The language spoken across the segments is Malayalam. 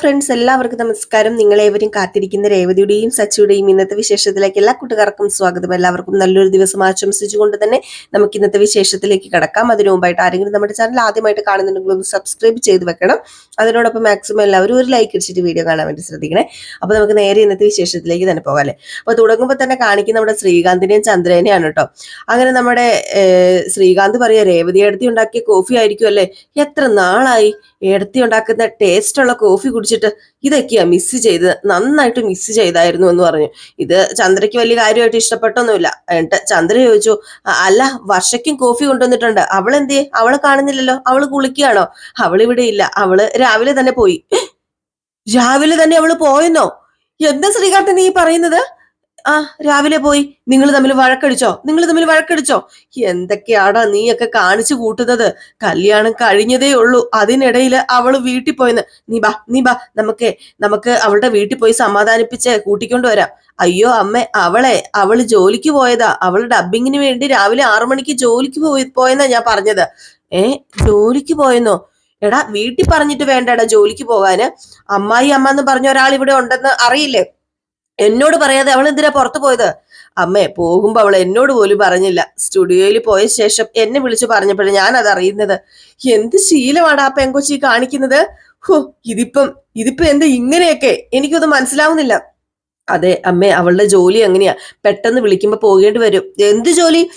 ഫ്രണ്ട്സ് എല്ലാവർക്കും നമസ്കാരം. നിങ്ങളേവരും കാത്തിരിക്കുന്ന രേവതിയുടെയും സച്ചിയുടെയും ഇന്നത്തെ വിശേഷത്തിലേക്ക് എല്ലാ കൂട്ടുകാർക്കും സ്വാഗതം. എല്ലാവർക്കും നല്ലൊരു ദിവസം ആശംസിച്ചുകൊണ്ട് തന്നെ നമുക്ക് ഇന്നത്തെ വിശേഷത്തിലേക്ക് കിടക്കാം. അതിനു മുമ്പായിട്ട് ആരെങ്കിലും നമ്മുടെ ചാനൽ ആദ്യമായിട്ട് കാണുന്നുണ്ടെങ്കിൽ ഒന്ന് സബ്സ്ക്രൈബ് ചെയ്ത് വെക്കണം. അതിനോടൊപ്പം മാക്സിമം എല്ലാവരും ഒരു ലൈക്ക് അടിച്ചിട്ട് വീഡിയോ കാണാൻ വേണ്ടി ശ്രദ്ധിക്കണേ. അപ്പൊ നമുക്ക് നേരെ ഇന്നത്തെ വിശേഷത്തിലേക്ക് തന്നെ പോകാം അല്ലേ? അപ്പൊ തുടങ്ങുമ്പോൾ തന്നെ കാണിക്കുന്ന നമ്മുടെ ശ്രീകാന്തിനെയും ചന്ദ്രനെയാണ് കേട്ടോ. അങ്ങനെ നമ്മുടെ ശ്രീകാന്ത് പറയാ രേവതി എടുത്തി ഉണ്ടാക്കിയ കോഫി ആയിരിക്കും അല്ലേ? എത്ര നാളായി? എടുത്തി ഉണ്ടാക്കുന്ന ടേസ്റ്റ് ഉള്ള കോഫി കുടിച്ചിട്ട് ഇതൊക്കെയാ മിസ് ചെയ്ത് നന്നായിട്ട് മിസ് ചെയ്തായിരുന്നു എന്ന് പറഞ്ഞു. ഇത് ചന്ദ്രയ്ക്ക് വലിയ കാര്യമായിട്ട് ഇഷ്ടപ്പെട്ടൊന്നുമില്ല. എന്നിട്ട് ചന്ദ്ര ചോദിച്ചു അല്ല വർഷയ്ക്കും കോഫി കൊണ്ടുവന്നിട്ടുണ്ട്. അവൾ എന്തേ അവളെ കാണുന്നില്ലല്ലോ. അവൾ കുളിക്കുകയാണോ? അവളിവിടെ ഇല്ല. അവൾ രാവിലെ തന്നെ പോയി. രാവിലെ തന്നെ അവൾ പോയെന്നോ? എന്താ ശ്രീകാന്ത് നീ പറയുന്നത്? ആ രാവിലെ പോയി. നിങ്ങൾ തമ്മിൽ വഴക്കടിച്ചോ? നിങ്ങൾ തമ്മിൽ വഴക്കടിച്ചോ? എന്തൊക്കെയാടാ നീയൊക്കെ കാണിച്ചു കൂട്ടുന്നത്? കല്യാണം കഴിഞ്ഞതേ ഉള്ളൂ. അതിനിടയിൽ അവൾ വീട്ടിൽ പോയെന്ന്. നീ ബാ നീ ബാ. നമുക്ക് നമുക്ക് അവളുടെ വീട്ടിൽ പോയി സമാധാനിപ്പിച്ച് കൂട്ടിക്കൊണ്ട് വരാം. അയ്യോ അമ്മ അവളെ അവൾ ജോലിക്ക് പോയതാ. അവൾ ഡബിങ്ങിന് വേണ്ടി രാവിലെ ആറു മണിക്ക് ജോലിക്ക് പോയി പോയെന്നാ ഞാൻ പറഞ്ഞത്. ഏ ജോലിക്ക് പോയെന്നോ? എടാ വീട്ടിൽ പറഞ്ഞിട്ട് വേണ്ടടാ ജോലിക്ക് പോകാന്. അമ്മായി അമ്മ എന്ന് പറഞ്ഞ ഒരാൾ ഇവിടെ ഉണ്ടെന്ന് അറിയില്ലേ? എന്നോട് പറയാതെ അവൾ എന്തിനാ പുറത്തു പോയത്? അമ്മേ പോകുമ്പോ അവൾ എന്നോട് പോലും പറഞ്ഞില്ല. സ്റ്റുഡിയോയിൽ പോയ ശേഷം എന്നെ വിളിച്ചു പറഞ്ഞപ്പോഴും ഞാൻ അത് അറിയുന്നത്. എന്ത് ശീലമാണ് ആ പെങ്കൊച്ചി കാണിക്കുന്നത്? ഹോ ഇതിപ്പം ഇതിപ്പോ എന്താ ഇങ്ങനെയൊക്കെ? എനിക്കൊന്നും മനസ്സിലാവുന്നില്ല. അതെ അമ്മേ അവളുടെ ജോലി അങ്ങനെയാ. പെട്ടെന്ന് വിളിക്കുമ്പോ പോകേണ്ടി വരും. എന്ത് ജോലി?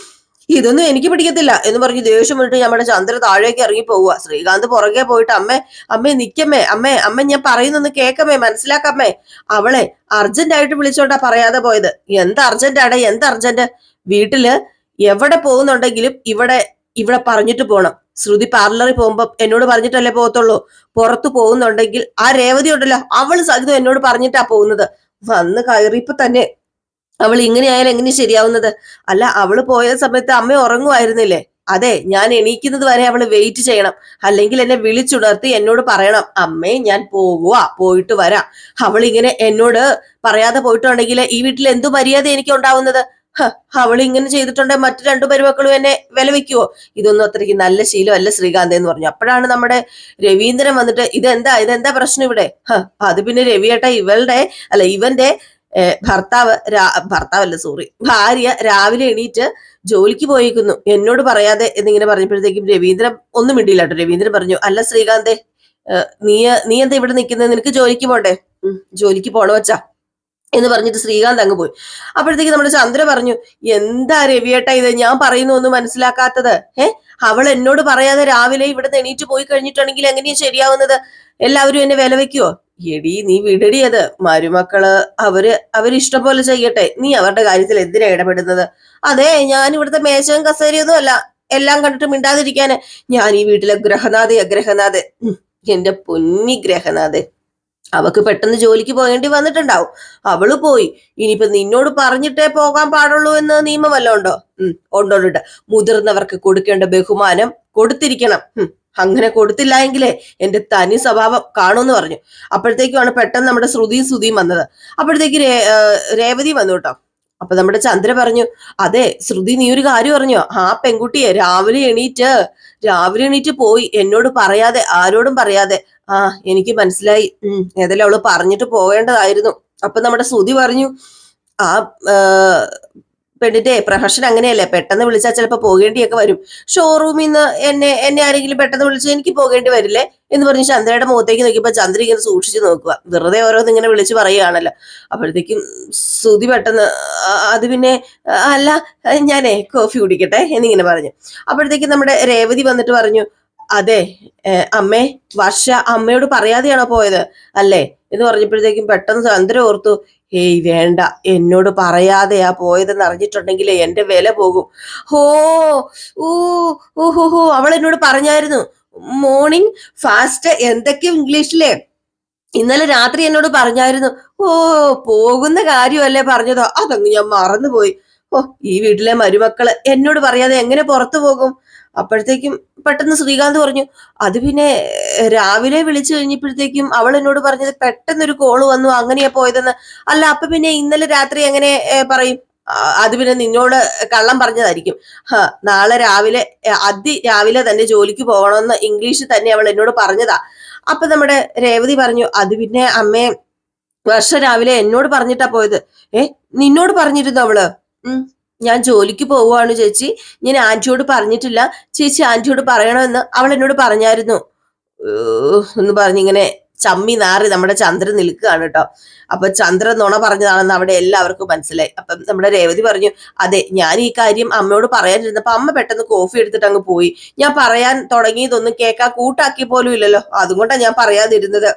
ഇതൊന്നും എനിക്ക് പിടിക്കത്തില്ല എന്ന് പറഞ്ഞ് ദേഷ്യം വിട്ട് നമ്മുടെ ചന്ദ്ര താഴേക്ക് ഇറങ്ങി പോവുക ശ്രീകാന്ത് പുറകെ പോയിട്ട് അമ്മേ അമ്മേ നിക്കമ്മേ അമ്മേ അമ്മ ഞാൻ പറയുന്നൊന്ന് കേക്കമ്മേ മനസ്സിലാക്കമ്മേ. അവളെ അർജന്റ് ആയിട്ട് വിളിച്ചോണ്ടാ പറയാതെ പോയത്. എന്ത് അർജന്റ് ആടെ? എന്ത് അർജന്റ് വീട്ടിൽ എവിടെ പോകുന്നുണ്ടെങ്കിലും ഇവിടെ ഇവിടെ പറഞ്ഞിട്ട് പോണം. ശ്രുതി പാർലറിൽ പോകുമ്പോ എന്നോട് പറഞ്ഞിട്ടല്ലേ പോകത്തുള്ളൂ. പുറത്തു പോകുന്നുണ്ടെങ്കിൽ ആ രേവതി ഉണ്ടല്ലോ അവൾ സഹിതം എന്നോട് പറഞ്ഞിട്ടാ പോകുന്നത്. വന്ന് കയറിയപ്പോ തന്നെ അവൾ ഇങ്ങനെ ആയാലും എങ്ങനെ ശരിയാവുന്നത്? അല്ല അവൾ പോയ സമയത്ത് അമ്മ ഉറങ്ങുമായിരുന്നില്ലേ? അതെ ഞാൻ എണീക്കുന്നത് വരെ അവൾ വെയിറ്റ് ചെയ്യണം. അല്ലെങ്കിൽ എന്നെ വിളിച്ചുണർത്തി എന്നോട് പറയണം അമ്മേ ഞാൻ പോകുക പോയിട്ട് വരാം. അവൾ ഇങ്ങനെ എന്നോട് പറയാതെ പോയിട്ടുണ്ടെങ്കിൽ ഈ വീട്ടിൽ എന്തു മര്യാദ എനിക്ക് ഉണ്ടാവുന്നത്? അവൾ ഇങ്ങനെ ചെയ്തിട്ടുണ്ടെങ്കിൽ മറ്റു രണ്ടു പെരുമക്കളും എന്നെ വില വെക്കുവോ ഇതൊന്നും അത്രയ്ക്ക് നല്ല ശീലമല്ല ശ്രീകാന്ത് എന്ന് പറഞ്ഞു. അപ്പോഴാണ് നമ്മുടെ രവീന്ദ്രൻ വന്നിട്ട് ഇതെന്താ ഇതെന്താ പ്രശ്നം ഇവിടെ? അത് പിന്നെ രവിയേട്ട ഇവളുടെ അല്ല ഇവന്റെ ഭർത്താവ് ഭർത്താവല്ല സോറി ഭാര്യ രാവിലെ എണീറ്റ് ജോലിക്ക് പോയിക്കുന്നു. എന്നോട് പറയാതെ എന്നിങ്ങനെ പറഞ്ഞപ്പോഴത്തേക്കും രവീന്ദ്രൻ ഒന്നും മിണ്ടിയില്ല കേട്ടോ. രവീന്ദ്രൻ പറഞ്ഞു അല്ല ശ്രീകാന്തേ നീ നീ എന്താ ഇവിടെ നിൽക്കുന്നത് നിനക്ക് ജോലിക്ക് പോണ്ടേ? "ഉം, ജോലിക്ക് പോണോ വച്ചാ എന്ന് പറഞ്ഞിട്ട് ശ്രീകാന്ത് അങ്ങ് പോയി. അപ്പോഴത്തേക്ക് നമ്മുടെ ചന്ദ്ര പറഞ്ഞു എന്താ രവിയേട്ട ഇത്? ഞാൻ പറയുന്നു ഒന്നും മനസ്സിലാക്കാത്തത്. ഏ അവൾ എന്നോട് പറയാതെ രാവിലെ ഇവിടെ എണീറ്റ് പോയി കഴിഞ്ഞിട്ടുണ്ടെങ്കിൽ എങ്ങനെയാ ശരിയാവുന്നത്? എല്ലാവരും എന്നെ വില വെക്കുവോ? എടി നീ വിടടി അത്. മരുമക്കൾ അവർ അവരിഷ്ടം പോലെ ചെയ്യട്ടെ. നീ അവരുടെ കാര്യത്തിൽ എന്തിനാ ഇടപെടുന്നത്? അതെ ഞാൻ ഇവിടുത്തെ മേശവും കസേരയൊന്നും അല്ല. എല്ലാം കണ്ടിട്ട് മിണ്ടാതിരിക്കാന്. ഞാൻ ഈ വീട്ടിലെ ഗ്രഹനാഥയ ഗ്രഹനാഥ് എന്റെ പൊന്നി ഗ്രഹനാഥ് അവക്ക് പെട്ടെന്ന് ജോലിക്ക് പോകേണ്ടി വന്നിട്ടുണ്ടാവും. അവൾ പോയി. ഇനിയിപ്പൊ നിന്നോട് പറഞ്ഞിട്ടേ പോകാൻ പാടുള്ളൂ എന്ന് നിയമം വല്ലതും ഉണ്ടോ? ഉം ഉണ്ടോണ്ട് മുതിർന്നവർക്ക് കൊടുക്കേണ്ട ബഹുമാനം കൊടുത്തിരിക്കണം. അങ്ങനെ കൊടുത്തില്ല എങ്കിലേ എന്റെ തനി സ്വഭാവം കാണുമെന്ന് പറഞ്ഞു. അപ്പോഴത്തേക്കുമാണ് പെട്ടെന്ന് നമ്മുടെ ശ്രുതിയും ശ്രുതിയും വന്നത്. അപ്പോഴത്തേക്ക് രേവതി വന്നു കേട്ടോ. അപ്പൊ നമ്മുടെ ചന്ദ്ര പറഞ്ഞു അതെ ശ്രുതി നീ ഒരു കാര്യം പറഞ്ഞോ? ആ പെൺകുട്ടിയെ രാവിലെ എണീറ്റ് രാവിലെ എണീറ്റ് പോയി. എന്നോട് പറയാതെ ആരോടും പറയാതെ. ആ എനിക്ക് മനസ്സിലായി. ഉം ഏതായാലും അവൾ പറഞ്ഞിട്ട് പോകേണ്ടതായിരുന്നു അപ്പൊ നമ്മുടെ ശ്രുതി പറഞ്ഞു ആ, പെണ്ണിന്റെ പ്രൊഫഷൻ അങ്ങനെയല്ലേ? പെട്ടെന്ന് വിളിച്ചാൽ ചിലപ്പോൾ പോകേണ്ടിയൊക്കെ വരും. ഷോറൂമിൽ നിന്ന് എന്നെ എന്നെ ആരെങ്കിലും പെട്ടെന്ന് വിളിച്ച് എനിക്ക് പോകേണ്ടി വരില്ലേ? എന്ന് പറഞ്ഞ് ചന്ദ്രയുടെ മുഖത്തേക്ക് നോക്കിയപ്പോ ചന്ദ്ര ഇങ്ങനെ സൂക്ഷിച്ചു നോക്കുക. വെറുതെ ഓരോന്ന് ഇങ്ങനെ വിളിച്ച് പറയുകയാണല്ലോ. അപ്പോഴത്തേക്കും ശ്രുതി പെട്ടെന്ന് അത് പിന്നെ അല്ല ഞാനേ കോഫി കുടിക്കട്ടെ എന്നിങ്ങനെ പറഞ്ഞു. അപ്പോഴത്തേക്കും നമ്മുടെ രേവതി വന്നിട്ട് പറഞ്ഞു അതെ അമ്മേ വർഷ അമ്മയോട് പറയാതെയാണോ പോയത്? അല്ലേ? എന്ന് പറഞ്ഞപ്പോഴത്തേക്കും പെട്ടെന്ന് ചന്ദ്ര ഓർത്തു ഏയ് വേണ്ട എന്നോട് പറയാതെയാ പോയതെന്ന് അറിഞ്ഞിട്ടുണ്ടെങ്കിൽ എന്റെ വില പോകും. ഹോ ഊ ഊഹോ അവൾ എന്നോട് പറഞ്ഞായിരുന്നു മോർണിംഗ് ഫാസ്റ്റ് എന്തൊക്കെ ഇംഗ്ലീഷിലെ? ഇന്നലെ രാത്രി എന്നോട് പറഞ്ഞായിരുന്നു ഓ പോകുന്ന കാര്യമല്ലേ പറഞ്ഞതോ? അതങ്ങ് ഞാൻ മറന്നുപോയി. ഓ ഈ വീട്ടിലെ മരുമക്കൾ എന്നോട് പറയാതെ എങ്ങനെ പുറത്തു പോകും? അപ്പോഴത്തേക്കും പെട്ടെന്ന് ശ്രീകാന്ത് പറഞ്ഞു അത് പിന്നെ രാവിലെ വിളിച്ചു കഴിഞ്ഞപ്പോഴത്തേക്കും അവൾ എന്നോട് പറഞ്ഞത് പെട്ടെന്നൊരു കോൾ വന്നു അങ്ങനെയാ പോയതെന്ന്. അല്ല അപ്പൊ പിന്നെ ഇന്നലെ രാത്രി എങ്ങനെ പറയും? അത് പിന്നെ നിന്നോട് കള്ളം പറഞ്ഞതായിരിക്കും. നാളെ രാവിലെ അതി രാവിലെ തന്നെ ജോലിക്ക് പോകണമെന്ന് ഇംഗ്ലീഷിൽ തന്നെ അവൾ എന്നോട് പറഞ്ഞതാ. അപ്പൊ നമ്മുടെ രേവതി പറഞ്ഞു അത് പിന്നെ അമ്മേ വർഷ രാവിലെ എന്നോട് പറഞ്ഞിട്ടാ പോയത്. ഏ നിന്നോട് പറഞ്ഞിരുന്നു അവൾ? ഉം ഞാൻ ജോലിക്ക് പോവുകയാണ് ചേച്ചി. ഞാൻ ആന്റിയോട് പറഞ്ഞിട്ടില്ല. ചേച്ചി ആന്റിയോട് പറയണമെന്ന് അവൾ എന്നോട് പറഞ്ഞായിരുന്നു. എന്ന് പറഞ്ഞിങ്ങനെ ചമ്മി നാറി നമ്മുടെ ചന്ദ്രൻ നിൽക്കുകയാണ് കേട്ടോ. അപ്പൊ ചന്ദ്രൻ നുണ പറഞ്ഞതാണെന്ന് അവിടെ എല്ലാവർക്കും മനസ്സിലായി. അപ്പം നമ്മുടെ രേവതി പറഞ്ഞു അതെ ഞാൻ ഈ കാര്യം അമ്മയോട് പറയാനിരുന്നപ്പോ അമ്മ പെട്ടെന്ന് കോഫി എടുത്തിട്ട് അങ്ങ് പോയി. ഞാൻ പറയാൻ തുടങ്ങിയതൊന്നും കേൾക്കാൻ കൂട്ടാക്കി പോലും ഇല്ലല്ലോ. അതുകൊണ്ടാണ് ഞാൻ പറയാതിരുന്നത്.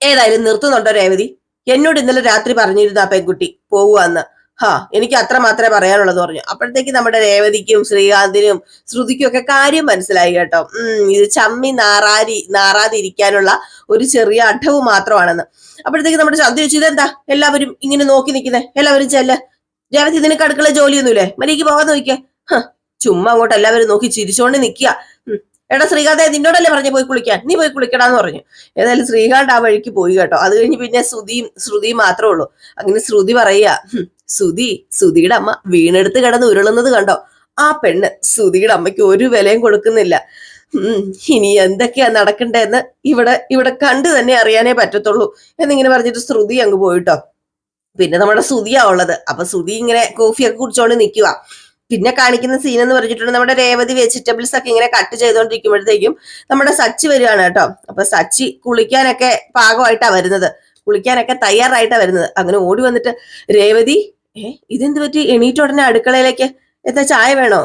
ഏതായാലും നിർത്തുന്നുണ്ടോ രേവതി? എന്നോട് ഇന്നലെ രാത്രി പറഞ്ഞിരുന്നു ആ പെൺകുട്ടി പോവുകയെന്ന്. ഹാ എനിക്ക് അത്ര മാത്രമേ പറയാനുള്ളത് പറഞ്ഞു. അപ്പോഴത്തേക്ക് നമ്മുടെ രേവതിക്കും ശ്രീകാന്തിനും ശ്രുതിക്കും ഒക്കെ കാര്യം മനസ്സിലായി കേട്ടോ. ഉം ഇത് ചമ്മി നാറാരി നാറാതിരിക്കാനുള്ള ഒരു ചെറിയ അഠവ് മാത്രമാണെന്ന്. അപ്പോഴത്തേക്ക് നമ്മുടെ ചന്ദ്ര ചോദിച്ചു ഇതെന്താ? എല്ലാവരും ഇങ്ങനെ നോക്കി നിൽക്കുന്നേ? എല്ലാവരും ചെല്ല. രേവതി ഇതിന് കടുക്കള ജോലിയൊന്നുമില്ലേ? മരിക്ക് പോകാൻ നോക്കിയേ ചുമ്മാ അങ്ങോട്ട് എല്ലാവരും നോക്കി ചിരിച്ചോണ്ട് നിൽക്കുക. എടാ ശ്രീകാന്തെ നിന്നോടല്ലേ പറഞ്ഞു പോയി കുളിക്കാൻ? നീ പോയി കുളിക്കടാന്ന് പറഞ്ഞു. ഏതായാലും ശ്രീകാന്ത് ആ വഴിക്ക് പോയി കേട്ടോ. അത് കഴിഞ്ഞ് പിന്നെ ശ്രുതിയും ശ്രുതിയും മാത്രമേ ഉള്ളൂ. അങ്ങനെ ശ്രുതി പറയുക "ഹും, സുധി സുധിയുടെ അമ്മ വീണെടുത്ത് കിടന്ന് ഉരുളുന്നത് കണ്ടോ? ആ പെണ്ണ് സുധിയുടെ അമ്മയ്ക്ക് ഒരു വിലയും കൊടുക്കുന്നില്ല. ഇനി എന്തൊക്കെയാ നടക്കണ്ടെന്ന് ഇവിടെ ഇവിടെ കണ്ടു തന്നെ അറിയാനേ പറ്റത്തുള്ളൂ എന്നിങ്ങനെ പറഞ്ഞിട്ട് ശ്രുതി അങ്ങ് പോയിട്ടോ. പിന്നെ നമ്മുടെ സുതിയാ ഉള്ളത്. അപ്പൊ സുതി ഇങ്ങനെ കോഫിയൊക്കെ കുടിച്ചോണ്ട് നിൽക്കുക പിന്നെ കാണിക്കുന്ന സീൻ എന്ന് പറഞ്ഞിട്ടുണ്ടെങ്കിൽ നമ്മുടെ രേവതി വെജിറ്റബിൾസ് ഒക്കെ ഇങ്ങനെ കട്ട് ചെയ്തോണ്ടിരിക്കുമ്പോഴത്തേക്കും നമ്മുടെ സച്ചി വരികയാണ് കേട്ടോ. അപ്പൊ സച്ചി കുളിക്കാനൊക്കെ പാകമായിട്ടാ വരുന്നത്. കുളിക്കാനൊക്കെ തയ്യാറായിട്ട് വരുന്നത്. അങ്ങനെ ഓടി വന്നിട്ട് രേവതി ഏ ഇതെന്ത് പറ്റി? എണീറ്റ് ഉടനെ അടുക്കളയിലേക്ക് എന്താ ചായ വേണോ?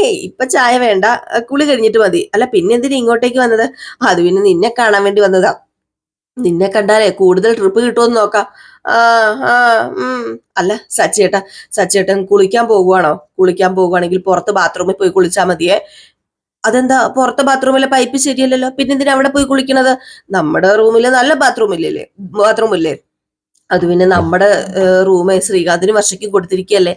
ഏയ് ഇപ്പൊ ചായ വേണ്ട. കുളി കഴിഞ്ഞിട്ട് മതി. അല്ല പിന്നെ എന്തിനാ ഇങ്ങോട്ടേക്ക് വന്നത്? അത് പിന്നെ നിന്നെ കാണാൻ വേണ്ടി വന്നതാ. നിന്നെ കണ്ടാലേ കൂടുതൽ ട്രിപ്പ് കിട്ടുമെന്ന് നോക്കാം. ആ ആ ഉം. അല്ല സച്ചേട്ടാ സച്ചേട്ടൻ കുളിക്കാൻ പോകുവാണോ? കുളിക്കാൻ പോകുവാണെങ്കിൽ പുറത്ത് ബാത്റൂമിൽ പോയി കുളിച്ചാൽ മതിയേ. അതെന്താ പുറത്തെ ബാത്റൂമിലെ പൈപ്പ് ശരിയല്ലല്ലോ? പിന്നെ എന്തിനാ അവിടെ പോയി കുളിക്കണത്? നമ്മുടെ റൂമിൽ നല്ല ബാത്റൂം ഇല്ലല്ലേ ബാത്റൂം ഇല്ലേ? അത് പിന്നെ നമ്മുടെ റൂമ് ശ്രീകാന്തിന് വർഷയ്ക്ക് കൊടുത്തിരിക്കുകയല്ലേ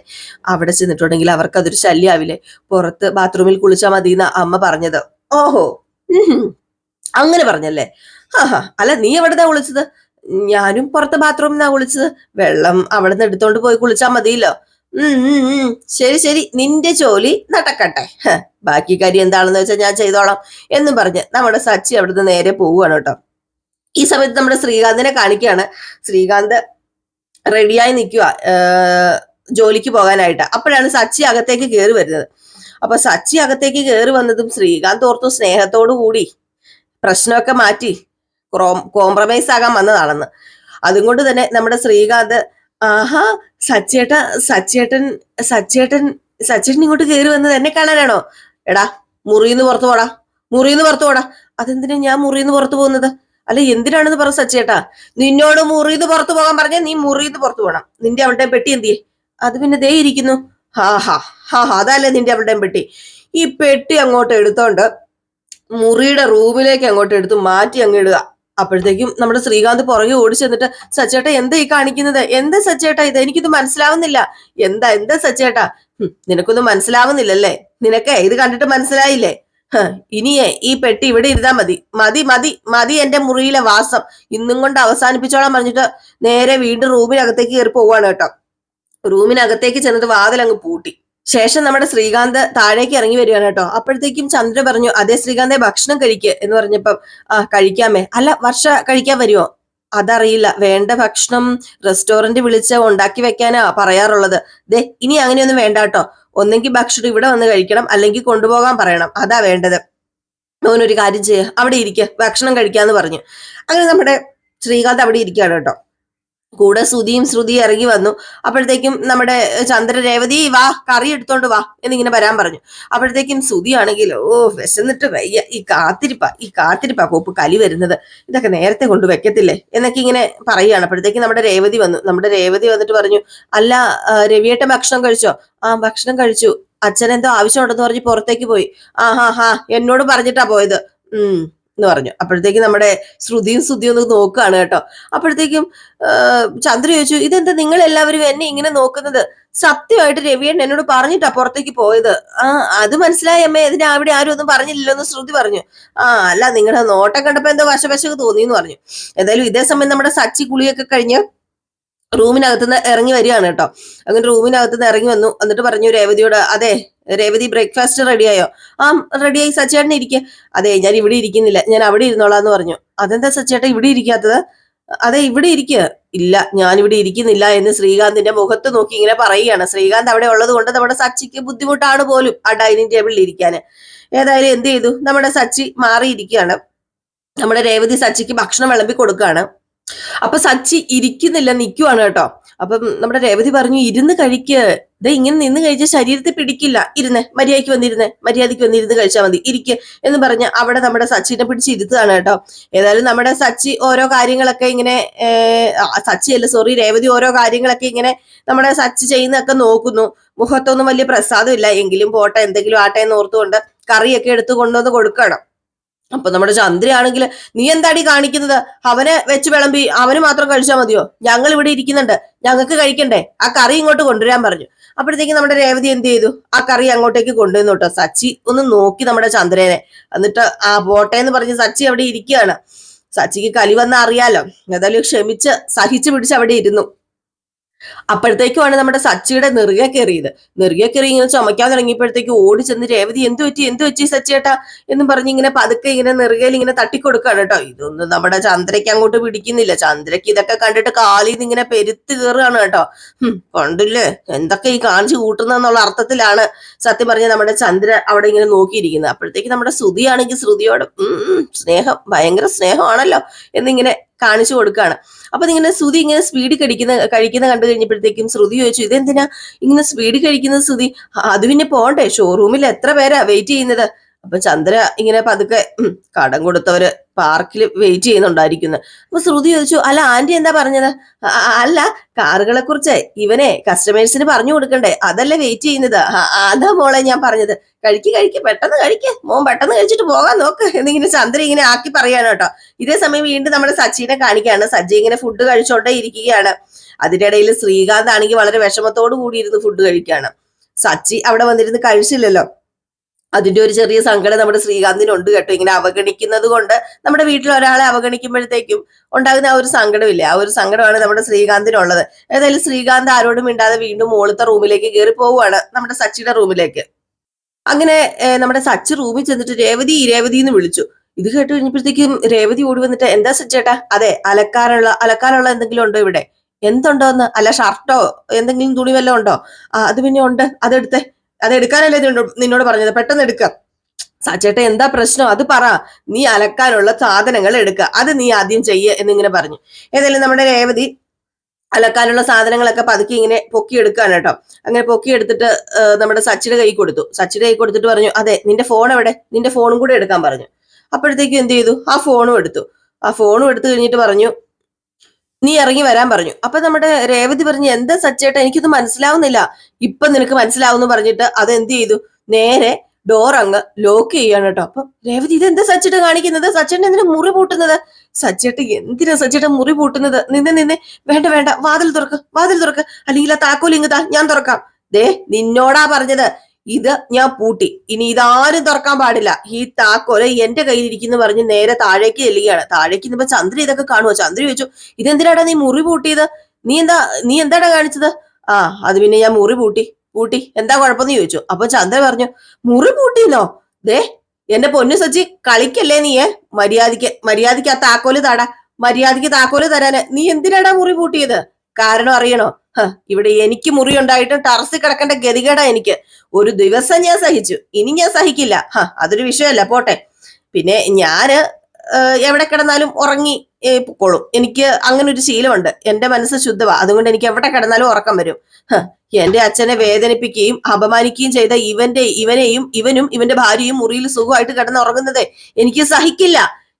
അവിടെ ചെന്നിട്ടുണ്ടെങ്കിൽ അവർക്ക് അതൊരു ശല്യാവില്ലേ? പുറത്ത് ബാത്റൂമിൽ കുളിച്ചാൽ മതി എന്ന അമ്മ പറഞ്ഞത്. ഓഹോ. അങ്ങനെ പറഞ്ഞല്ലേ? ആഹാ അല്ല നീ എവിടെന്നാ കുളിച്ചത്? ഞാനും പുറത്തെ ബാത്റൂമിൽ നിന്നാ കുളിച്ചത്. വെള്ളം അവിടെ നിന്ന് എടുത്തോണ്ട് പോയി കുളിച്ചാൽ മതിയല്ലോ. ശരി ശരി. നിന്റെ ജോലി നടക്കട്ടെ. ബാക്കി കാര്യം എന്താണെന്ന് വെച്ചാൽ ഞാൻ ചെയ്തോളാം എന്നും പറഞ്ഞ് നമ്മുടെ സച്ചി അവിടുന്ന് നേരെ പോവുകയാണ് കേട്ടോ. ഈ സമയത്ത് നമ്മുടെ ശ്രീകാന്തിനെ കാണിക്കുകയാണ്. ശ്രീകാന്ത് റെഡിയായി നിൽക്കുക ജോലിക്ക് പോകാനായിട്ട്. അപ്പോഴാണ് സച്ചി അകത്തേക്ക് കയറി വരുന്നത്. അപ്പൊ സച്ചി അകത്തേക്ക് കയറി വന്നതും ശ്രീകാന്ത് ഓർത്തു സ്നേഹത്തോടു കൂടി പ്രശ്നമൊക്കെ മാറ്റി കോംപ്രമൈസ് ആകാൻ വന്നതാണെന്ന്. അതുകൊണ്ട് തന്നെ നമ്മുടെ ശ്രീകാന്ത് ആഹാ സച്ചേട്ട സച്ചേട്ടൻ സച്ചേട്ടൻ സച്ചേട്ടൻ ഇങ്ങോട്ട് കയറി വന്നത് എന്നെ കാണാനാണോ? എടാ മുറിന്ന് പുറത്തു പോടാ മുറിന്ന് പുറത്തു പോടാ. അതെന്തിനാ ഞാൻ മുറിന്ന് പുറത്തു പോകുന്നത്? അല്ല എന്തിനാണെന്ന് പറ സച്ചേട്ടാ നിന്നോട് മുറിന്ന് പുറത്തു പോകാൻ പറഞ്ഞ നീ മുറിന്ന് പുറത്തു പോകണം നിന്റെ അവളുടെ പെട്ടി എന്തിയെ? അത് പിന്നെ ദേ ഇരിക്കുന്നു. ഹാ ഹാ ഹാ ഹാ, അതല്ലേ നിന്റെ അവളുടെ പെട്ടി. ഈ പെട്ടി അങ്ങോട്ട് എടുത്തോണ്ട് മുറിയുടെ റൂമിലേക്ക് അങ്ങോട്ട് എടുത്ത് മാറ്റി അങ്ങ് ഇടുക. അപ്പോഴത്തേക്കും നമ്മുടെ ശ്രീകാന്ത് പുറകെ ഓടി ചെന്നിട്ട് സച്ചേട്ട എന്താ ഈ കാണിക്കുന്നത്? എന്താ സച്ചേട്ട ഇത്? എനിക്കിത് മനസ്സിലാവുന്നില്ല. എന്താ എന്താ സച്ചേട്ട? നിനക്കൊന്നും മനസ്സിലാവുന്നില്ലല്ലേ? നിനക്ക് ഇത് കണ്ടിട്ട് മനസ്സിലായില്ലേ? ഇനിയേ ഈ പെട്ടി ഇവിടെ ഇരുന്നാ മതി. മതി മതി മതി എന്റെ മുറിയിലെ വാസം. ഇന്നും കൊണ്ട് അവസാനിപ്പിച്ചോളാൻ പറഞ്ഞിട്ട് നേരെ വീണ്ടും റൂമിനകത്തേക്ക് കയറി പോവാണ് കേട്ടോ. റൂമിനകത്തേക്ക് ചെന്നിട്ട് വാതിൽ അങ്ങ് പൂട്ടി. ശേഷം നമ്മുടെ ശ്രീകാന്ത് താഴേക്ക് ഇറങ്ങി വരികയാണ് കേട്ടോ. അപ്പോഴത്തേക്കും ചന്ദ്ര പറഞ്ഞു അതേ ശ്രീകാന്തെ ഭക്ഷണം കഴിക്കുക എന്ന് പറഞ്ഞപ്പം ആ കഴിക്കാമേ. അല്ല വർഷ കഴിക്കാൻ വരുമോ അതറിയില്ല വേണ്ട ഭക്ഷണം റെസ്റ്റോറന്റ് വിളിച്ച് ഉണ്ടാക്കി വെക്കാനാ പറയാറുള്ളത്. ദേ ഇനി അങ്ങനെയൊന്നും വേണ്ട കേട്ടോ. ഒന്നെങ്കിൽ ഭക്ഷണം ഇവിടെ വന്ന് കഴിക്കണം അല്ലെങ്കിൽ കൊണ്ടുപോകാൻ പറയണം. അതാ വേണ്ടത്. മോനൊരു കാര്യം ചെയ്യുക അവിടെ ഇരിക്കുക ഭക്ഷണം കഴിക്കാന്ന് പറഞ്ഞു. അങ്ങനെ നമ്മുടെ ശ്രീകാന്ത് അവിടെ ഇരിക്കുകയാണ് കേട്ടോ. കൂടെ ശ്രുതിയും ശ്രുതിയും ഇറങ്ങി വന്നു. അപ്പോഴത്തേക്കും നമ്മുടെ ചന്ദ്രരേവതി വാ കറി എടുത്തോണ്ട് വാ എന്നിങ്ങനെ വരാൻ പറഞ്ഞു. അപ്പോഴത്തേക്കും ശ്രുതിയാണെങ്കിൽ ഓ വിശന്നിട്ട് വയ്യ. ഈ കാത്തിരിപ്പ ഈ കാത്തിരിപ്പ കോപ്പ് കലി വരുന്നത്. ഇതൊക്കെ നേരത്തെ കൊണ്ട് വെക്കത്തില്ലേ? എന്നൊക്കെ ഇങ്ങനെ പറയുകയാണ്. അപ്പോഴത്തേക്കും നമ്മുടെ രേവതി വന്നു. നമ്മുടെ രേവതി വന്നിട്ട് പറഞ്ഞു അല്ല രവിയേട്ട ഭക്ഷണം കഴിച്ചോ? ആ ഭക്ഷണം കഴിച്ചു. അച്ഛൻ എന്തോ ആവശ്യമുണ്ടെന്ന് പറഞ്ഞ് പുറത്തേക്ക് പോയി. ആ ഹാ ഹാ എന്നോട് പറഞ്ഞിട്ടാ പോയത്. ഉം എന്ന് പറഞ്ഞു. അപ്പോഴത്തേക്കും നമ്മുടെ ശ്രുതിയും ശ്രുതിയും ഒന്ന് നോക്കുകയാണ് കേട്ടോ. അപ്പോഴത്തേക്കും ചന്ദ്ര ചോദിച്ചു ഇതെന്താ നിങ്ങൾ എല്ലാവരും എന്നെ ഇങ്ങനെ നോക്കുന്നത്? സത്യമായിട്ട് രവിയൻ എന്നോട് പറഞ്ഞിട്ടാ പുറത്തേക്ക് പോയത്? ആ അത് മനസ്സിലായി അമ്മ. ഇതിന് അവിടെ ആരും ഒന്നും പറഞ്ഞില്ലല്ലോ എന്ന് ശ്രുതി പറഞ്ഞു. ആ അല്ല നിങ്ങളുടെ നോട്ടം കണ്ടപ്പോ എന്തോ വശവശക്ക് തോന്നി എന്ന് പറഞ്ഞു. ഏതായാലും ഇതേ സമയം നമ്മുടെ സച്ചി കുളിയൊക്കെ കഴിഞ്ഞ് റൂമിനകത്തുനിന്ന് ഇറങ്ങി വരികയാണ് കേട്ടോ. അങ്ങനെ റൂമിനകത്തുനിന്ന് ഇറങ്ങി വന്നു. എന്നിട്ട് പറഞ്ഞു രേവതിയോട് അതെ രേവതി ബ്രേക്ക്ഫാസ്റ്റ് റെഡിയായോ ആ റെഡിയായി സച്ചേട്ടൻ ഇരിക്കുക അതെ ഞാൻ ഇവിടെ ഇരിക്കുന്നില്ല. ഞാൻ അവിടെ ഇരുന്നോളാന്ന് പറഞ്ഞു. അതെന്താ സച്ചേട്ടൻ ഇവിടെ ഇരിക്കാത്തത്? അതെ ഇവിടെ ഇരിക്കുക ഇല്ല ഞാൻ ഇവിടെ ഇരിക്കുന്നില്ല എന്ന് ശ്രീകാന്തിന്റെ മുഖത്ത് നോക്കി ഇങ്ങനെ പറയുകയാണ്. ശ്രീകാന്ത് അവിടെ ഉള്ളത് കൊണ്ട് നമ്മുടെ സച്ചിക്ക് ബുദ്ധിമുട്ടാണ് പോലും ആ ഡൈനിങ് ടേബിളിൽ ഇരിക്കാൻ ഏതായാലും എന്ത് ചെയ്തു? നമ്മുടെ സച്ചി മാറിയിരിക്കുകയാണ്. നമ്മുടെ രേവതി സച്ചിക്ക് ഭക്ഷണം വിളമ്പി കൊടുക്കുകയാണ്. അപ്പൊ സച്ചി ഇരിക്കുന്നില്ല നിൽക്കുവാണ് കേട്ടോ. അപ്പം നമ്മുടെ രേവതി പറഞ്ഞു ഇരുന്ന് കഴിക്ക്. ഇത് ഇങ്ങനെ നിന്ന് കഴിച്ച ശരീരത്തെ പിടിക്കില്ല. ഇരുന്ന് മര്യാദയ്ക്ക് വന്നിരുന്ന് മര്യാദയ്ക്ക് വന്നിരുന്ന് കഴിച്ചാൽ മതി. ഇരിക്ക് എന്ന് പറഞ്ഞ് അവിടെ നമ്മുടെ സച്ചിനെ പിടിച്ച് ഇരുത്തുകയാണ് കേട്ടോ. ഏതായാലും നമ്മുടെ സച്ചി ഓരോ കാര്യങ്ങളൊക്കെ ഇങ്ങനെ സച്ചി അല്ല സോറി രേവതി ഓരോ കാര്യങ്ങളൊക്കെ ഇങ്ങനെ നമ്മുടെ സച്ചി ചെയ്യുന്നൊക്കെ നോക്കുന്നു. മുഖത്തൊന്നും വലിയ പ്രസാദമില്ല. എങ്കിലും പോട്ടെ എന്തെങ്കിലും ആട്ടെ എന്ന് ഓർത്തുകൊണ്ട് കറിയൊക്കെ എടുത്തു കൊണ്ടുവന്ന് കൊടുക്കണം. അപ്പൊ നമ്മുടെ ചന്ദ്രയാണെങ്കിൽ നീ എന്താടി കാണിക്കുന്നത്? അവനെ വെച്ച് വിളമ്പി അവന് മാത്രം കഴിച്ചാൽ മതിയോ? ഞങ്ങൾ ഇവിടെ ഇരിക്കുന്നുണ്ട്. ഞങ്ങൾക്ക് കഴിക്കണ്ടേ? ആ കറി ഇങ്ങോട്ട് കൊണ്ടുവരാൻ പറഞ്ഞു. അപ്പോഴത്തേക്ക് നമ്മുടെ രേവതി എന്ത് ചെയ്തു? ആ കറി അങ്ങോട്ടേക്ക് കൊണ്ടുവന്നു കേട്ടോ. സച്ചി ഒന്ന് നോക്കി നമ്മുടെ ചന്ദ്രനെ. എന്നിട്ട് ആ പോട്ടെ എന്ന് പറഞ്ഞ് സച്ചി അവിടെ ഇരിക്കുകയാണ്. സച്ചിക്ക് കലി വന്ന അറിയാലോ. ഏതായാലും ക്ഷമിച്ച് സഹിച്ചു പിടിച്ച് അവിടെ ഇരുന്നു. അപ്പോഴത്തേക്കുമാണ് നമ്മുടെ സച്ചിയുടെ നെറുക കയറിയത്. നെറുക കയറി ഇങ്ങനെ ചുമക്കാൻ തുടങ്ങിയപ്പോഴത്തേക്ക് ഓടി ചെന്ന് രേവതി എന്തു പറ്റി? എന്തു പറ്റി സച്ചിയേട്ടാ? എന്ന് പറഞ്ഞ് ഇങ്ങനെ പതുക്കെ ഇങ്ങനെ നെറുകയിൽ ഇങ്ങനെ തട്ടിക്കൊടുക്കാണ് കേട്ടോ. ഇതൊന്നും നമ്മുടെ ചന്ദ്രയ്ക്ക് അങ്ങോട്ട് പിടിക്കുന്നില്ല. ചന്ദ്രയ്ക്ക് ഇതൊക്കെ കണ്ടിട്ട് കാലിൽ നിന്ന് ഇങ്ങനെ പെരുത്ത് കയറുകയാണ് കേട്ടോ. കണ്ടില്ലേ എന്തൊക്കെ ഈ കാണിച്ചു കൂട്ടുന്നെന്നുള്ള അർത്ഥത്തിലാണ് സത്യം പറഞ്ഞ നമ്മുടെ ചന്ദ്ര അവിടെ ഇങ്ങനെ നോക്കിയിരിക്കുന്നത്. അപ്പോഴത്തേക്ക് നമ്മുടെ ശ്രുതിയാണെങ്കിൽ ശ്രുതിയോട് സ്നേഹം ഭയങ്കര സ്നേഹമാണല്ലോ എന്നിങ്ങനെ കാണിച്ചു കൊടുക്കുകയാണ്. അപ്പൊ ഇങ്ങനെ ശ്രുതി ഇങ്ങനെ സ്പീഡ് കടിക്കുന്ന കഴിക്കുന്ന കണ്ടു കഴിഞ്ഞപ്പോഴത്തേക്കും ശ്രുതി ചോദിച്ചു ഇതെന്തിനാ ഇങ്ങനെ സ്പീഡ് കഴിക്കുന്ന ശ്രുതി? "ആ, അത് പിന്നെ പോണ്ടേ ഷോറൂമിൽ എത്ര പേരാ വെയിറ്റ് ചെയ്യുന്നത്? അപ്പൊ ചന്ദ്ര ഇങ്ങനെ പതുക്കെ കടം കൊടുത്തവര് പാർക്കിൽ വെയിറ്റ് ചെയ്യുന്നുണ്ടായിരിക്കുന്നു. അപ്പൊ ശ്രുതി ചോദിച്ചു അല്ല ആന്റി എന്താ പറഞ്ഞത്? "ആ, ആ, അല്ല കാറുകളെ കുറിച്ച് ഇവനെ കസ്റ്റമേഴ്സിന് പറഞ്ഞു കൊടുക്കണ്ടേ അതല്ലേ വെയിറ്റ് ചെയ്യുന്നത്? "ആ, ആ, അതാ മോളെ ഞാൻ പറഞ്ഞത്. കഴിക്ക് കഴിക്ക് പെട്ടെന്ന് കഴിക്ക്. മോൻ പെട്ടെന്ന് കഴിച്ചിട്ട് പോകാൻ നോക്ക് എന്നിങ്ങനെ ചന്ദ്ര ഇങ്ങനെ ആക്കി പറയാനോ കേട്ടോ. ഇതേ സമയം വീണ്ടും നമ്മുടെ സച്ചിനെ കാണിക്കുകയാണ്. സജ്ജി ഇങ്ങനെ ഫുഡ് കഴിച്ചോണ്ടേ ഇരിക്കുകയാണ്. അതിന്റെ ഇടയിൽ ശ്രീകാന്ത് ആണെങ്കിൽ വളരെ വിഷമത്തോടു കൂടി ഇരുന്ന് ഫുഡ് കഴിക്കുകയാണ്. സച്ചി അവിടെ വന്നിരുന്ന് കഴിച്ചില്ലല്ലോ. അതിന്റെ ഒരു ചെറിയ സങ്കടം നമ്മുടെ ശ്രീകാന്തിനുണ്ട് കേട്ടോ. ഇങ്ങനെ അവഗണിക്കുന്നത് കൊണ്ട് നമ്മുടെ വീട്ടിൽ ഒരാളെ അവഗണിക്കുമ്പോഴത്തേക്കും ഉണ്ടാകുന്ന ആ ഒരു സങ്കടമില്ല? ആ ഒരു സങ്കടമാണ് നമ്മുടെ ശ്രീകാന്തിനുള്ളത്. ഏതായാലും ശ്രീകാന്ത് ആരോടും മിണ്ടാതെ വീണ്ടും മുകളിലത്തെ റൂമിലേക്ക് കയറി പോവുകയാണ് നമ്മുടെ സച്ചിയുടെ റൂമിലേക്ക്. അങ്ങനെ നമ്മുടെ സച്ചി റൂമിൽ ചെന്നിട്ട് രേവതി രേവതി എന്ന് വിളിച്ചു. ഇത് കേട്ട് കഴിഞ്ഞപ്പോഴത്തേക്കും രേവതി ഓടി വന്നിട്ട് എന്താ സച്ചേട്ടാ? അതെ അലക്കാനുള്ള അലക്കാനുള്ള എന്തെങ്കിലും ഉണ്ടോ ഇവിടെ? എന്തുണ്ടോ എന്ന് അല്ല ഷർട്ടോ? എന്തെങ്കിലും തുണി വല്ലതും ഉണ്ടോ? അത് പിന്നെ ഉണ്ട്. അതെടുത്തേ. അത് എടുക്കാനല്ലേ നിന്നോട് പറഞ്ഞത്? പെട്ടെന്ന് എടുക്ക. സച്ചേട്ട എന്താ പ്രശ്നം? അത് പറ. നീ അലക്കാനുള്ള സാധനങ്ങൾ എടുക്കുക അത് നീ ആദ്യം ചെയ്യ എന്നിങ്ങനെ പറഞ്ഞു. ഏതായാലും നമ്മുടെ രേവതി അലക്കാനുള്ള സാധനങ്ങളൊക്കെ പതുക്കി ഇങ്ങനെ പൊക്കിയെടുക്കാണ് കേട്ടോ. അങ്ങനെ പൊക്കിയെടുത്തിട്ട് നമ്മുടെ സച്ചിയുടെ കൈ കൊടുത്തു. സച്ചിയുടെ കൈ കൊടുത്തിട്ട് പറഞ്ഞു അതെ നിന്റെ ഫോൺ എവിടെ? നിന്റെ ഫോണും കൂടെ എടുക്കാൻ പറഞ്ഞു. അപ്പോഴത്തേക്കും എന്ത് ചെയ്തു? ആ ഫോണും എടുത്തു. ആ ഫോണും എടുത്തു കഴിഞ്ഞിട്ട് പറഞ്ഞു നീ ഇറങ്ങി വരാൻ പറഞ്ഞു. അപ്പൊ നമ്മുടെ രേവതി പറഞ്ഞു എന്താ സച്ചേട്ടാ എനിക്കൊന്നും മനസ്സിലാവുന്നില്ല. ഇപ്പൊ നിനക്ക് മനസ്സിലാവുന്നു പറഞ്ഞിട്ട് അത് എന്ത് ചെയ്തു? നേരെ ഡോർ അങ്ങ് ലോക്ക് ചെയ്യാണ് കേട്ടോ. അപ്പൊ രേവതി ഇത് എന്താ സച്ചേട്ട കാണിക്കുന്നത്? സച്ചേട്ടൻ എന്തിനാ മുറി പൂട്ടുന്നത്? സച്ചേട്ട എന്തിനാ സച്ചേട്ട മുറി പൂട്ടുന്നത്? നിന്നെ നിന്നെ വേണ്ട വേണ്ട. വാതിൽ തുറക്ക് വാതിൽ തുറക്ക്. അല്ലെങ്കിൽ ആ താക്കോൽ ഇങ്ങതാ ഞാൻ തുറക്കാം. ദേ നിന്നോടാ പറഞ്ഞത്. ഇത് ഞാൻ പൂട്ടി. ഇനി ഇതാരും തുറക്കാൻ പാടില്ല. ഈ താക്കോൽ എന്റെ കയ്യിലിരിക്കുന്നു പറഞ്ഞ് നേരെ താഴേക്ക് ചെല്ലുകയാണ്. താഴേക്ക് ഇന്നിപ്പോ ചന്ദ്ര ഇതൊക്കെ കാണുമോ ചന്ദ്ര ചോദിച്ചു ഇതെന്തിനാടാ നീ മുറി പൂട്ടിയത്? നീ എന്താ നീ എന്താടാ കാണിച്ചത്? ആ അത് പിന്നെ ഞാൻ മുറി പൂട്ടി പൂട്ടി. എന്താ കുഴപ്പമെന്ന് ചോദിച്ചു. അപ്പൊ ചന്ദ്ര പറഞ്ഞു മുറി പൂട്ടിന്നോ ദേ എന്റെ പൊന്നു സച്ചി കളിക്കല്ലേ നീ മര്യാദയ്ക്ക് മര്യാദയ്ക്ക് ആ താക്കോൽ താടാ. മര്യാദയ്ക്ക് താക്കോൽ തരാന്. നീ എന്തിനാടാ മുറി പൂട്ടിയത്? കാരണം അറിയണോ? ഇവിടെ എനിക്ക് മുറി ഉണ്ടായിട്ടും ടറസ് കിടക്കേണ്ട ഗതികേടാ എനിക്ക്. ഒരു ദിവസം ഞാൻ സഹിച്ചു. ഇനി ഞാൻ സഹിക്കില്ല. ഹ അതൊരു വിഷയമല്ല. പോട്ടെ. പിന്നെ ഞാൻ എവിടെ കിടന്നാലും ഉറങ്ങി കൊള്ളും എനിക്ക് അങ്ങനെ ഒരു ശീലമുണ്ട്. എന്റെ മനസ്സ് ശുദ്ധവാ അതുകൊണ്ട് എനിക്ക് എവിടെ കിടന്നാലും ഉറക്കം വരും. എന്റെ അച്ഛനെ വേദനിപ്പിക്കുകയും അപമാനിക്കുകയും ചെയ്ത ഇവന്റെ ഇവനെയും ഇവനും ഇവന്റെ ഭാര്യയും മുറിയിൽ സുഖമായിട്ട് കിടന്ന് ഉറങ്ങുന്നത് എനിക്ക് സഹിക്കില്ല.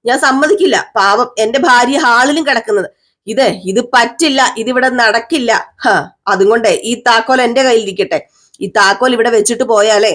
ഞാൻ സമ്മതിക്കില്ല. പാവം എന്റെ ഭാര്യ ഹാളിലും കിടക്കുന്നത്. ഇത് ഇത് പറ്റില്ല ഇതിവിടെ നടക്കില്ല. ഹ അതുകൊണ്ട് ഈ താക്കോൽ എന്റെ കയ്യിലിരിക്കട്ടെ. ഈ താക്കോൽ ഇവിടെ വെച്ചിട്ട് പോയാലേ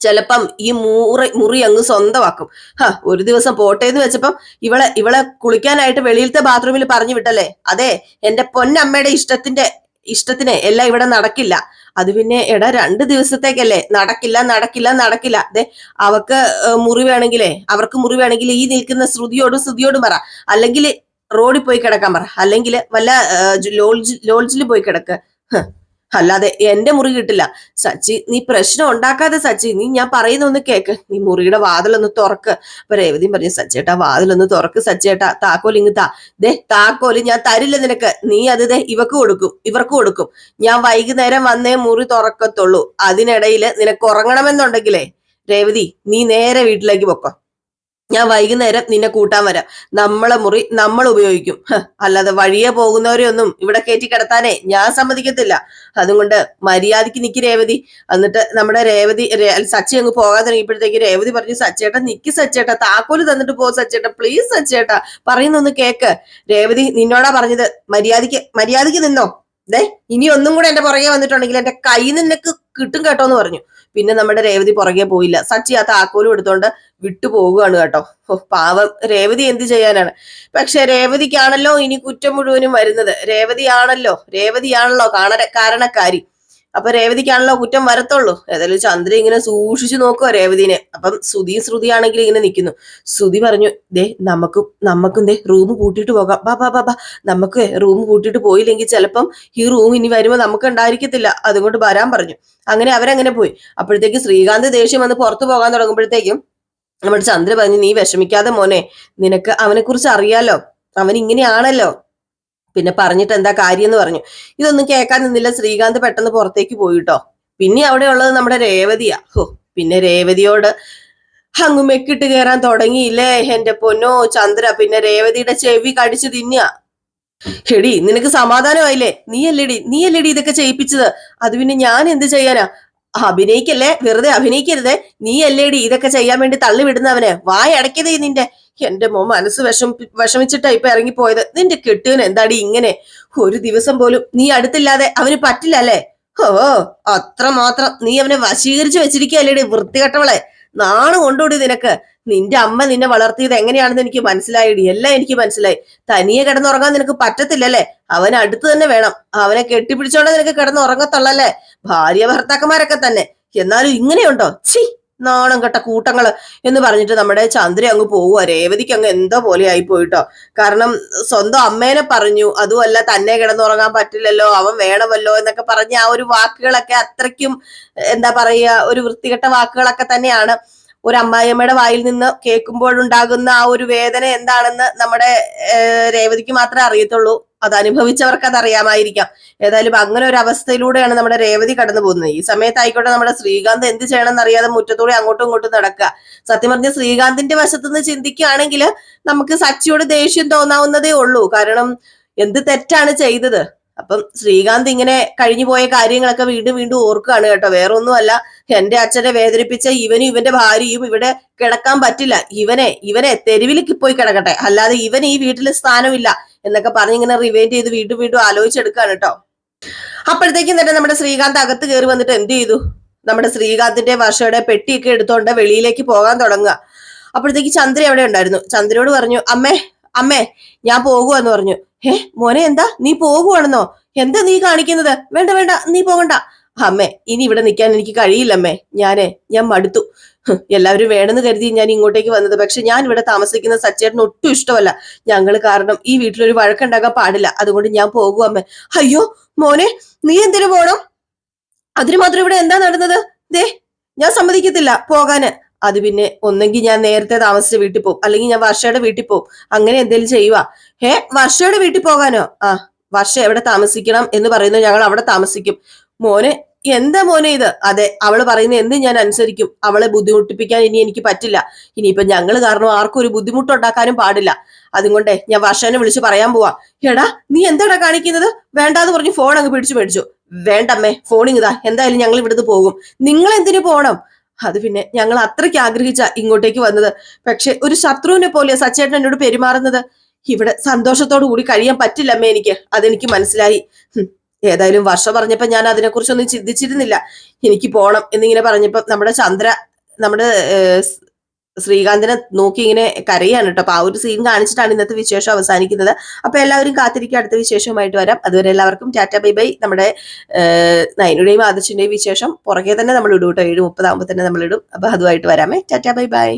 ചിലപ്പം ഈ മുറി മുറി അങ്ങ് സ്വന്തമാക്കും. ഹ ഒരു ദിവസം പോട്ടെ എന്ന് വെച്ചപ്പം ഇവളെ ഇവളെ കുളിക്കാനായിട്ട് വെളിയിലത്തെ ബാത്റൂമിൽ പറഞ്ഞു വിട്ടല്ലേ? അതെ എന്റെ പൊന്നമ്മയുടെ ഇഷ്ടത്തിന്റെ ഇഷ്ടത്തിന് എല്ലാം ഇവിടെ നടക്കില്ല. അത് പിന്നെ എടാ രണ്ട് ദിവസത്തേക്കല്ലേ? നടക്കില്ല നടക്കില്ല നടക്കില്ല. അതെ അവക്ക് മുറി വേണമെങ്കിലേ അവർക്ക് മുറി വേണമെങ്കിൽ ഈ നിൽക്കുന്ന ശ്രുതിയോടും ശ്രുതിയോടും പറ. അല്ലെങ്കിൽ റോഡിൽ പോയി കിടക്കാൻ പറ. അല്ലെങ്കിൽ വല്ല ലോഡ്ജ് ലോഡ്ജിൽ പോയി കിടക്ക്. അല്ലാതെ എന്റെ മുറി കിട്ടില്ല. സച്ചി നീ പ്രശ്നം ഉണ്ടാക്കാതെ സച്ചി നീ ഞാൻ പറയുന്ന ഒന്ന് കേക്ക്. നീ മുറിയുടെ വാതിലൊന്ന് തുറക്ക്. അപ്പൊ രേവതിയും പറഞ്ഞു സച്ചേട്ടാ വാതിലൊന്ന് തുറക്ക് സച്ചേട്ടാ താക്കോൽ ഇങ്ങ് താ. ദേ താക്കോൽ ഞാൻ തരില്ല നിനക്ക്. നീ അത് ദേ ഇവക്ക് കൊടുക്കും ഇവർക്ക് കൊടുക്കും. ഞാൻ വൈകുന്നേരം വന്നേ മുറി തുറക്കത്തുള്ളൂ. അതിനിടയിൽ നിനക്ക് ഉറങ്ങണമെന്നുണ്ടെങ്കിലേ രേവതി നീ നേരെ വീട്ടിലേക്ക് പൊക്കോ. ഞാൻ വൈകുന്നേരം നിന്നെ കൂട്ടാൻ വരാം. നമ്മളെ മുറി നമ്മൾ ഉപയോഗിക്കും. അല്ലാതെ വഴിയെ പോകുന്നവരെ ഒന്നും ഇവിടെ കയറ്റി കിടത്താനേ ഞാൻ സമ്മതിക്കത്തില്ല. അതുകൊണ്ട് മര്യാദയ്ക്ക് നിക്ക് രേവതി. എന്നിട്ട് നമ്മുടെ രേവതി സച്ചി അങ്ങ് പോകാൻ തുടങ്ങിയപ്പോഴത്തേക്ക് രേവതി പറഞ്ഞു സച്ചേട്ട നിക്ക് സച്ചേട്ട താക്കോൽ തന്നിട്ട് പോ സച്ചേട്ട പ്ലീസ് സച്ചേട്ട പറയുന്നൊന്ന് കേക്ക്. രേവതി നിന്നോടാ പറഞ്ഞത് മര്യാദയ്ക്ക് മര്യാദയ്ക്ക് നിന്നോ. ദേ ഇനി ഒന്നും കൂടെ എന്റെ പുറകെ വന്നിട്ടുണ്ടെങ്കിൽ എന്റെ കൈ നിനക്ക് കിട്ടും കേട്ടോ എന്ന് പറഞ്ഞു. പിന്നെ നമ്മുടെ രേവതി പുറകെ പോയില്ല. സച്ചി ആ താക്കോലും എടുത്തോണ്ട് വിട്ടു പോവുകയാണ് കേട്ടോ. പാവം. രേവതി എന്ത് ചെയ്യാനാണ്? പക്ഷെ രേവതിക്കാണല്ലോ ഇനി കുറ്റം മുഴുവനും വരുന്നത്. രേവതിയാണല്ലോ. രേവതിയാണല്ലോ കാണ കാരണക്കാരി. അപ്പൊ രേവതിക്കാണല്ലോ കുറ്റം വരത്തുള്ളൂ. ഏതായാലും ചന്ദ്ര ഇങ്ങനെ സൂക്ഷിച്ചു നോക്കുക രേവതിനെ. അപ്പം ശ്രുതി ശ്രുതിയാണെങ്കിൽ ഇങ്ങനെ നിൽക്കുന്നു ശ്രുതി പറഞ്ഞു ദേ നമുക്കും നമുക്കും ദേ റൂം പൂട്ടിയിട്ട് പോകാം. ബാ ബാ ബാ നമുക്ക് റൂം പൂട്ടിയിട്ട് പോയില്ലെങ്കിൽ ചിലപ്പം ഈ റൂം ഇനി വരുമ്പോൾ നമുക്ക് ഉണ്ടായിരിക്കത്തില്ല. അതുകൊണ്ട് വരാൻ പറഞ്ഞു. അങ്ങനെ അവരങ്ങനെ പോയി. അപ്പോഴത്തേക്ക് ശ്രീകാന്ത് ദേഷ്യം വന്ന് പുറത്തു പോകാൻ തുടങ്ങുമ്പോഴത്തേക്കും നമ്മുടെ ചന്ദ്ര പറഞ്ഞു നീ വിഷമിക്കാതെ മോനെ നിനക്ക് അവനെ കുറിച്ച് അറിയാലോ? അവൻ ഇങ്ങനെയാണല്ലോ. പിന്നെ പറഞ്ഞിട്ട് എന്താ കാര്യം എന്ന് പറഞ്ഞു. ഇതൊന്നും കേൾക്കാൻ നിന്നില്ല. ശ്രീകാന്ത് പെട്ടെന്ന് പുറത്തേക്ക് പോയിട്ടോ. പിന്നെ അവിടെ ഉള്ളത് നമ്മുടെ രേവതിയാ. ഹോ പിന്നെ രേവതിയോട് അങ്ങ് മെക്കിട്ട് കയറാൻ തുടങ്ങിയില്ലേ എന്റെ പൊന്നോ ചന്ദ്ര. പിന്നെ രേവതിയുടെ ചെവി കടിച്ചു തിന്നുക. എടി നിനക്ക് സമാധാനമായില്ലേ? നീ അല്ലേടി നീ അല്ലേടി ഇതൊക്കെ ചെയ്യിപ്പിച്ചത്? അത് പിന്നെ ഞാൻ എന്ത് ചെയ്യാനാ? അഭിനയിക്കല്ലേ? വെറുതെ അഭിനയിക്കരുതേ. നീ അല്ലേടി ഇതൊക്കെ ചെയ്യാൻ വേണ്ടി തള്ളിവിടുന്നവനെ. വായ നിന്റെ. എന്റെ മോ മനസ്സ് വിഷം വിഷമിച്ചിട്ടാ ഇപ്പൊ ഇറങ്ങിപ്പോയത്. നിന്റെ കെട്ടുവിന് എന്താടി ഇങ്ങനെ? ഒരു ദിവസം പോലും നീ അടുത്തില്ലാതെ അവന് പറ്റില്ല അല്ലേ? ഓ അത്ര മാത്രം നീ അവനെ വശീകരിച്ചു വെച്ചിരിക്കുകയല്ലേടി വൃത്തികെട്ടവളെ? നാണ് കൊണ്ടുകൂടി നിനക്ക്. നിന്റെ അമ്മ നിന്നെ വളർത്തിയത് എങ്ങനെയാണെന്ന് എനിക്ക് മനസ്സിലായിടി. എല്ലാം എനിക്ക് മനസ്സിലായി. തനിയെ കിടന്നുറങ്ങാൻ നിനക്ക് പറ്റത്തില്ലല്ലേ? അവൻ അടുത്ത് തന്നെ വേണം. അവനെ കെട്ടിപ്പിടിച്ചോണ്ട് നിനക്ക് കിടന്നുറങ്ങത്തുള്ളല്ലേ? ഭാര്യ ഭർത്താക്കന്മാരൊക്കെ തന്നെ. എന്നാലും ഇങ്ങനെയുണ്ടോ? ഛി! നാണം കെട്ട കൂട്ടങ്ങൾ എന്ന് പറഞ്ഞിട്ട് നമ്മുടെ ചന്ദ്ര അങ്ങ് പോവുക രേവതിക്ക് അങ്ങ് എന്തോ പോലെ ആയി പോയിട്ടോ. കാരണം സ്വന്തം അമ്മേനെ പറഞ്ഞു അതുമല്ല തന്നെ കിടന്നുറങ്ങാൻ പറ്റില്ലല്ലോ അവൻ വേണമല്ലോ എന്നൊക്കെ പറഞ്ഞ ആ ഒരു വാക്കുകളൊക്കെ അത്രയ്ക്കും എന്താ പറയുക ഒരു വൃത്തികെട്ട വാക്കുകളൊക്കെ തന്നെയാണ്. ഒരു അമ്മായിയമ്മയുടെ വായിൽ നിന്ന് കേൾക്കുമ്പോഴുണ്ടാകുന്ന ആ ഒരു വേദന എന്താണെന്ന് നമ്മുടെ രേവതിക്ക് മാത്രമേ അറിയത്തുള്ളൂ. അത് അനുഭവിച്ചവർക്ക് അത് അറിയാമായിരിക്കാം ഏതായാലും അങ്ങനെ ഒരു അവസ്ഥയിലൂടെയാണ് നമ്മുടെ രേവതി കടന്നു പോകുന്നത് ഈ സമയത്തായിക്കോട്ടെ നമ്മുടെ ശ്രീകാന്ത് എന്ത് ചെയ്യണമെന്ന് അറിയാതെ മുറ്റത്തൂടെ അങ്ങോട്ടും ഇങ്ങോട്ടും നടക്കുക. സത്യം പറഞ്ഞ ശ്രീകാന്തിന്റെ വശത്തുനിന്ന് ചിന്തിക്കുകയാണെങ്കിൽ നമുക്ക് സച്ചിയോട് ദേഷ്യം തോന്നാവുന്നതേ ഉള്ളൂ. കാരണം എന്ത് തെറ്റാണ് ചെയ്തത്? അപ്പം ശ്രീകാന്ത് ഇങ്ങനെ കഴിഞ്ഞു പോയ കാര്യങ്ങളൊക്കെ വീണ്ടും വീണ്ടും ഓർക്കുകയാണ് കേട്ടോ. വേറൊന്നുമല്ല എന്റെ അച്ഛനെ വേദനിപ്പിച്ച ഇവനും ഇവന്റെ ഭാര്യയും ഇവിടെ കിടക്കാൻ പറ്റില്ല. ഇവനെ ഇവനെ തെരുവിലേക്ക് പോയി കിടക്കട്ടെ. അല്ലാതെ ഇവൻ ഈ വീട്ടിൽ സ്ഥാനമില്ല. എന്നൊക്കെ പറഞ്ഞ് ഇങ്ങനെ റിവൈൻഡ് ചെയ്ത് വീണ്ടും വീണ്ടും ആലോചിച്ചെടുക്കാണ് കേട്ടോ അപ്പോഴത്തേക്കും തന്നെ നമ്മുടെ ശ്രീകാന്ത് അകത്ത് കയറി വന്നിട്ട് എന്ത് ചെയ്തു? നമ്മുടെ ശ്രീകാന്തിന്റെ വർഷയുടെ പെട്ടിയൊക്കെ എടുത്തോണ്ട് വെളിയിലേക്ക് പോകാൻ തുടങ്ങുക. അപ്പോഴത്തേക്ക് ചന്ദ്ര അവിടെ ഉണ്ടായിരുന്നു. ചന്ദ്രയോട് പറഞ്ഞു അമ്മേ അമ്മേ ഞാൻ പോകുവാന്ന് പറഞ്ഞു. ഏ മോനെ എന്താ? നീ പോകുവാണെന്നോ? എന്താ നീ കാണിക്കുന്നത്? വേണ്ട വേണ്ട നീ പോകണ്ട. അമ്മേ ഇനി ഇവിടെ നിൽക്കാൻ എനിക്ക് കഴിയില്ലമ്മേ. ഞാനേ ഞാൻ മടുത്തു. എല്ലാവരും വേണമെന്ന് കരുതി ഞാൻ ഇങ്ങോട്ടേക്ക് വന്നത്. പക്ഷെ ഞാൻ ഇവിടെ താമസിക്കുന്ന സച്ചേട്ടന് ഒട്ടും ഇഷ്ടമല്ല. ഞങ്ങൾ കാരണം ഈ വീട്ടിലൊരു വഴക്കുണ്ടാകാൻ പാടില്ല. അതുകൊണ്ട് ഞാൻ പോകും അമ്മ. അയ്യോ മോനെ നീ എന്തിനു പോണം? അതിന് മാത്രം ഇവിടെ എന്താ നടന്നത്? ദേ ഞാൻ സമ്മതിക്കത്തില്ല പോകാന്. അത് പിന്നെ ഒന്നെങ്കിൽ ഞാൻ നേരത്തെ താമസിച്ച വീട്ടിൽ പോകും. അല്ലെങ്കിൽ ഞാൻ വർഷയുടെ വീട്ടിൽ പോകും. അങ്ങനെ എന്തെങ്കിലും ചെയ്യുക ഹേ വർഷയുടെ വീട്ടിൽ പോകാനോ? ആ വർഷ എവിടെ താമസിക്കണം എന്ന് പറയുന്നത് ഞങ്ങൾ അവിടെ താമസിക്കും. മോനെ എന്താ മോനെ ഇത്? അതെ അവൾ പറയുന്ന എന്ത് ഞാൻ അനുസരിക്കും. അവളെ ബുദ്ധിമുട്ടിപ്പിക്കാൻ ഇനി എനിക്ക് പറ്റില്ല. ഇനിയിപ്പൊ ഞങ്ങൾ കാരണം ആർക്കും ഒരു ബുദ്ധിമുട്ടുണ്ടാക്കാനും പാടില്ല. അതുകൊണ്ടേ ഞാൻ വർഷനെ വിളിച്ച് പറയാൻ പോവാ. എടാ നീ എന്താടാ കാണിക്കുന്നത്? വേണ്ടാന്ന് പറഞ്ഞ് ഫോൺ അങ്ങ് പിടിച്ചു മേടിച്ചു. വേണ്ടമ്മേ ഫോണിങ് ഇതാ. എന്തായാലും ഞങ്ങൾ ഇവിടുന്ന് പോകും. നിങ്ങൾ എന്തിനു പോണം? അത് പിന്നെ ഞങ്ങൾ അത്രയ്ക്ക് ആഗ്രഹിച്ച ഇങ്ങോട്ടേക്ക് വന്നത്. പക്ഷെ ഒരു ശത്രുവിനെ പോലെ സച്ചേട്ടൻ എന്നോട് പെരുമാറുന്നത്. ഇവിടെ സന്തോഷത്തോടു കൂടി കഴിയാൻ പറ്റില്ലമ്മേ എനിക്ക്. അതെനിക്ക് മനസ്സിലായി. ഏതായാലും വർഷ പറഞ്ഞപ്പോ ഞാൻ അതിനെക്കുറിച്ചൊന്നും ചിന്തിച്ചിരുന്നില്ല. എനിക്ക് പോണം എന്നിങ്ങനെ പറഞ്ഞപ്പോ നമ്മുടെ ചന്ദ്ര നമ്മുടെ ശ്രീകാന്തിനെ നോക്കി ഇങ്ങനെ കരയാണ് കേട്ടോ. അപ്പൊ ആ ഒരു സീൻ കാണിച്ചിട്ടാണ് ഇന്നത്തെ വിശേഷം അവസാനിക്കുന്നത്. അപ്പൊ എല്ലാവരും കാത്തിരിക്കുക. അടുത്ത വിശേഷവുമായിട്ട് വരാം. അതുവരെ എല്ലാവർക്കും ടാറ്റ ബൈ ബൈ. നമ്മുടെ ഏഹ്, നയനുടെയും ആദർശിന്റെയും വിശേഷം പുറകെ തന്നെ നമ്മൾ ഇടും കേട്ടോ. ഏഴ് മുപ്പതാകുമ്പോൾ തന്നെ നമ്മൾ ഇടും. അപ്പൊ അതുമായിട്ട് വരാമേ. Tata bye bye.